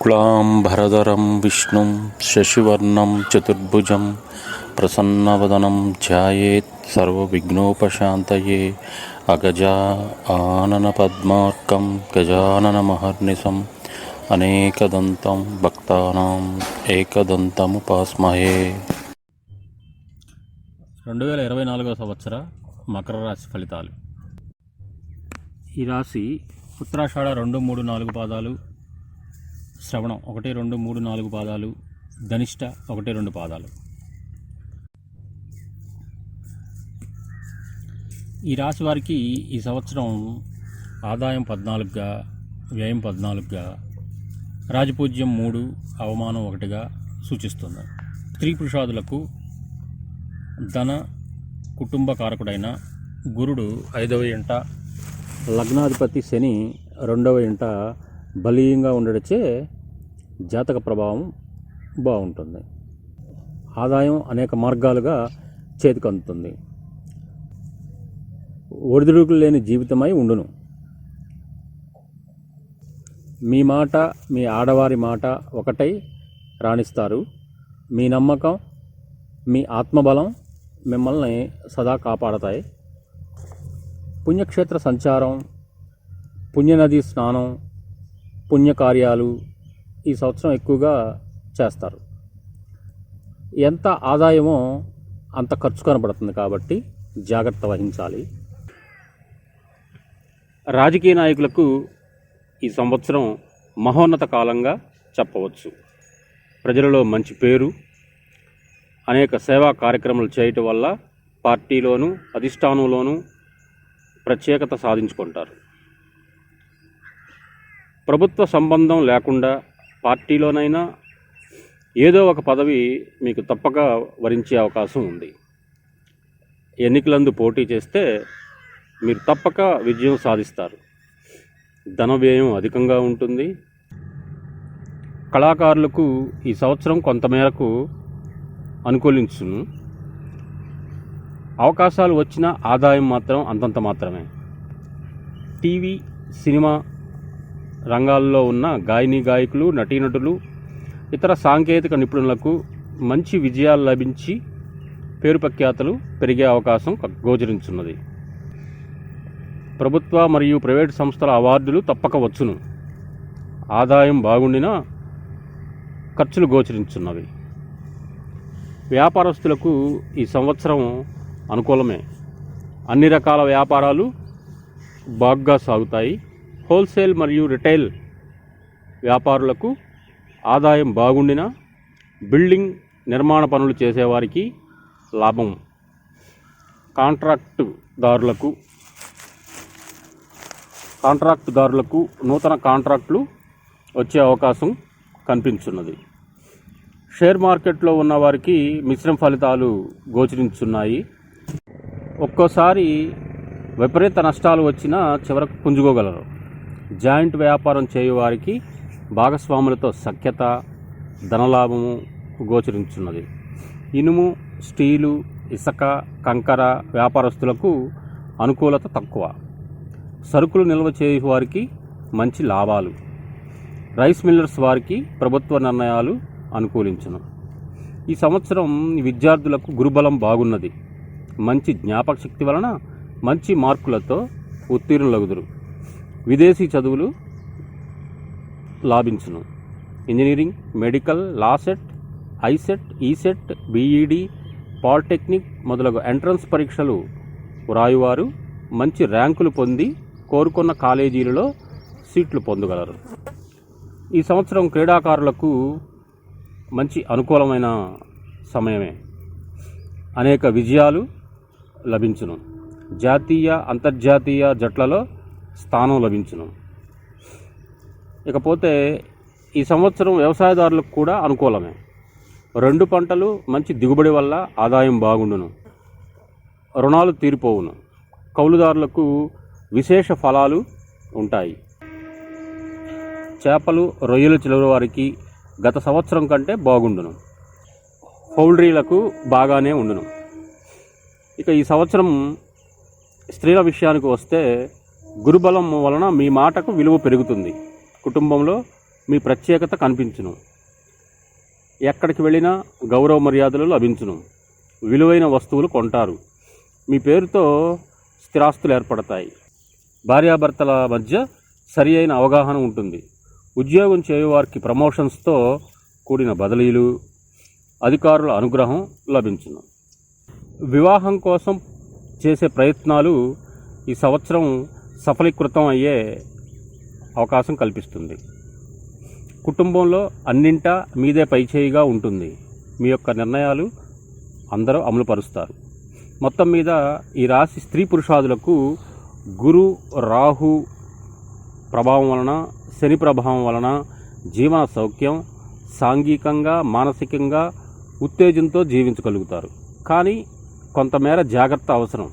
శుక్లాంబరధరం విష్ణుం శశివర్ణం చతుర్భుజం ప్రసన్నవదనం ధ్యాయేత్ సర్వవిఘ్నోపశాంతయే అగజా ఆనన పద్మార్కం గజానన మహర్నిశం అనేకదంతం భక్తానాం ఏకదంతముపాస్మహే రెండు వేల ఇరవై నాలుగో సంవత్సర మకర రాశి ఫలితాలు. ఈ రాశి ఉత్తరాషాఢ రెండు మూడు నాలుగు పాదాలు శ్రవణం ఒకటి రెండు మూడు నాలుగు పాదాలు. ధనిష్ట ఒకటి రెండు పాదాలు. ఈ రాశి వారికి ఈ సంవత్సరం ఆదాయం పద్నాలుగుగా వ్యయం పద్నాలుగుగా రాజపూజ్యం మూడు అవమానం ఒకటిగా సూచిస్తుంది. స్త్రీ పురుషాదులకు ధన కుటుంబ కారకుడైన గురుడు ఐదవ ఇంట లగ్నాధిపతి శని రెండవ ఇంట బలీయంగా ఉండడచే జాతక ప్రభావం బాగుంటుంది. ఆదాయం అనేక మార్గాలుగా చేతికి అందుతుంది ఒడిదుడుకులు లేని జీవితమై ఉండును. మీ మాట మీ ఆడవారి మాట ఒకటై రాణిస్తారు. మీ నమ్మకం మీ ఆత్మబలం మిమ్మల్ని సదా కాపాడతాయి. పుణ్యక్షేత్ర సంచారం పుణ్యనది స్నానం పుణ్యకార్యాలు ఈ సంవత్సరం ఎక్కువగా చేస్తారు. ఎంత ఆదాయమో అంత ఖర్చు కనబడుతుంది కాబట్టి జాగ్రత్త వహించాలి. రాజకీయ నాయకులకు ఈ సంవత్సరం మహోన్నత కాలంగా చెప్పవచ్చు. ప్రజలలో మంచి పేరు అనేక సేవా కార్యక్రమాలు చేయటం వల్ల పార్టీలోనూ అధిష్టానంలోనూ ప్రత్యేకత సాధించుకుంటారు. ప్రభుత్వ సంబంధం లేకుండా పార్టీలోనైనా ఏదో ఒక పదవి మీకు తప్పక వరించే అవకాశం ఉంది. ఎన్నికలందు పోటీ చేస్తే మీరు తప్పక విజయం సాధిస్తారు. ధన వ్యయం అధికంగా ఉంటుంది. కళాకారులకు ఈ సంవత్సరం కొంతమేరకు అనుకూలించును. అవకాశాలు వచ్చిన ఆదాయం మాత్రం అంతంత మాత్రమే. టీవీ సినిమా రంగాల్లో ఉన్న గాయని గాయకులు నటీనటులు ఇతర సాంకేతిక నిపుణులకు మంచి విజయాలు లభించి పేరు ప్రఖ్యాతలు పెరిగే అవకాశం గోచరించున్నది. ప్రభుత్వ మరియు ప్రైవేటు సంస్థల అవార్డులు తప్పక వచ్చును. ఆదాయం బాగుండినా ఖర్చులు గోచరించున్నవి. వ్యాపారస్తులకు ఈ సంవత్సరం అనుకూలమే. అన్ని రకాల వ్యాపారాలు బాగా సాగుతాయి. హోల్సేల్ మరియు రిటైల్ వ్యాపారులకు ఆదాయం బాగుండిన బిల్డింగ్ నిర్మాణ పనులు చేసేవారికి లాభం. కాంట్రాక్టుదారులకు కాంట్రాక్టుదారులకు నూతన కాంట్రాక్టులు వచ్చే అవకాశం కనిపించున్నది. షేర్ మార్కెట్లో ఉన్న వారికి మిశ్రమ ఫలితాలు గోచరించున్నాయి. ఒక్కోసారి విపరీత నష్టాలు వచ్చినా చివరకు పుంజుకోగలరు. జాయింట్ వ్యాపారం చేయువారికి భాగస్వాములతో సఖ్యత ధనలాభము గోచరించున్నది. ఇనుము స్టీలు ఇసుక కంకర వ్యాపారస్తులకు అనుకూలత తక్కువ. సరుకులు నిల్వ చేయు వారికి మంచి లాభాలు. రైస్ మిల్లర్స్ వారికి ప్రభుత్వ నిర్ణయాలు అనుకూలించను. ఈ సంవత్సరం విద్యార్థులకు గురుబలం బాగున్నది. మంచి జ్ఞాపక శక్తి వలన మంచి మార్కులతో ఉత్తీర్ణులగుదురు. విదేశీ చదువులు లాభించును. Engineering medical LAWCET ICET ECET BEd polytechnic మొదలగు ఎంట్రన్స్ పరీక్షలు వ్రాయువారు మంచి ర్యాంకులు పొంది కోరుకున్న కాలేజీలలో సీట్లు పొందగలరు. ఈ సంవత్సరం క్రీడాకారులకు మంచి అనుకూలమైన సమయమే. అనేక విజయాలు లభించును. జాతీయ అంతర్జాతీయ జట్లలో స్థానం లభించును. ఇకపోతే ఈ సంవత్సరం వ్యవసాయదారులకు కూడా అనుకూలమే. రెండు పంటలు మంచి దిగుబడి వల్ల ఆదాయం బాగుండును. రుణాలు తీరిపోవును. కౌలుదారులకు విశేష ఫలాలు ఉంటాయి. చేపలు రొయ్యలు చిలువ వారికి గత సంవత్సరం కంటే బాగుండును. పౌల్ట్రీలకు బాగానే ఉండును. ఇక ఈ సంవత్సరం స్త్రీల విషయానికి వస్తే గురుబలం వలన మీ మాటకు విలువ పెరుగుతుంది. కుటుంబంలో మీ ప్రత్యేకత కనిపించును. ఎక్కడికి వెళ్ళినా గౌరవ మర్యాదలు లభించును. విలువైన వస్తువులు కొంటారు. మీ పేరుతో స్థిరాస్తులు ఏర్పడతాయి. భార్యాభర్తల మధ్య సరి అయిన అవగాహన ఉంటుంది. ఉద్యోగం చేయవారికి ప్రమోషన్స్తో కూడిన బదిలీలు అధికారుల అనుగ్రహం లభించును. వివాహం కోసం చేసే ప్రయత్నాలు ఈ సంవత్సరం సఫలీకృతం అయ్యే అవకాశం కల్పిస్తుంది. కుటుంబంలో అన్నింటా మీదే పైచేయిగా ఉంటుంది. మీ యొక్క నిర్ణయాలు అందరూ అమలుపరుస్తారు. మొత్తం మీద ఈ రాశి స్త్రీ పురుషాదులకు గురు రాహు ప్రభావం వలన శని ప్రభావం వలన జీవన సౌఖ్యం సాంఘికంగా మానసికంగా ఉత్తేజంతో జీవించగలుగుతారు. కానీ కొంతమేర జాగ్రత్త అవసరం.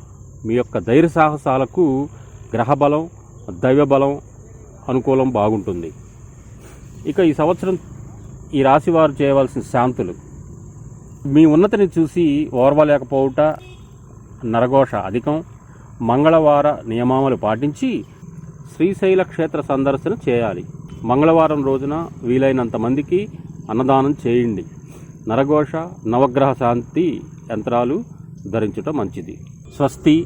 మీ యొక్క ధైర్య సాహసాలకు గ్రహబలం దైవబలం అనుకూలం బాగుంటుంది. ఇక ఈ సంవత్సరం ఈ రాశి వారు చేయవలసిన శాంతులు. మీ ఉన్నతిని చూసి ఓర్వలేకపోవుట నరఘోష అధికం. మంగళవార నియమావళి పాటించి శ్రీశైల క్షేత్ర సందర్శన చేయాలి. మంగళవారం రోజున వీలైనంత మందికి అన్నదానం చేయండి. నరఘోష నవగ్రహ శాంతి యంత్రాలు ధరించుట మంచిది. స్వస్తి.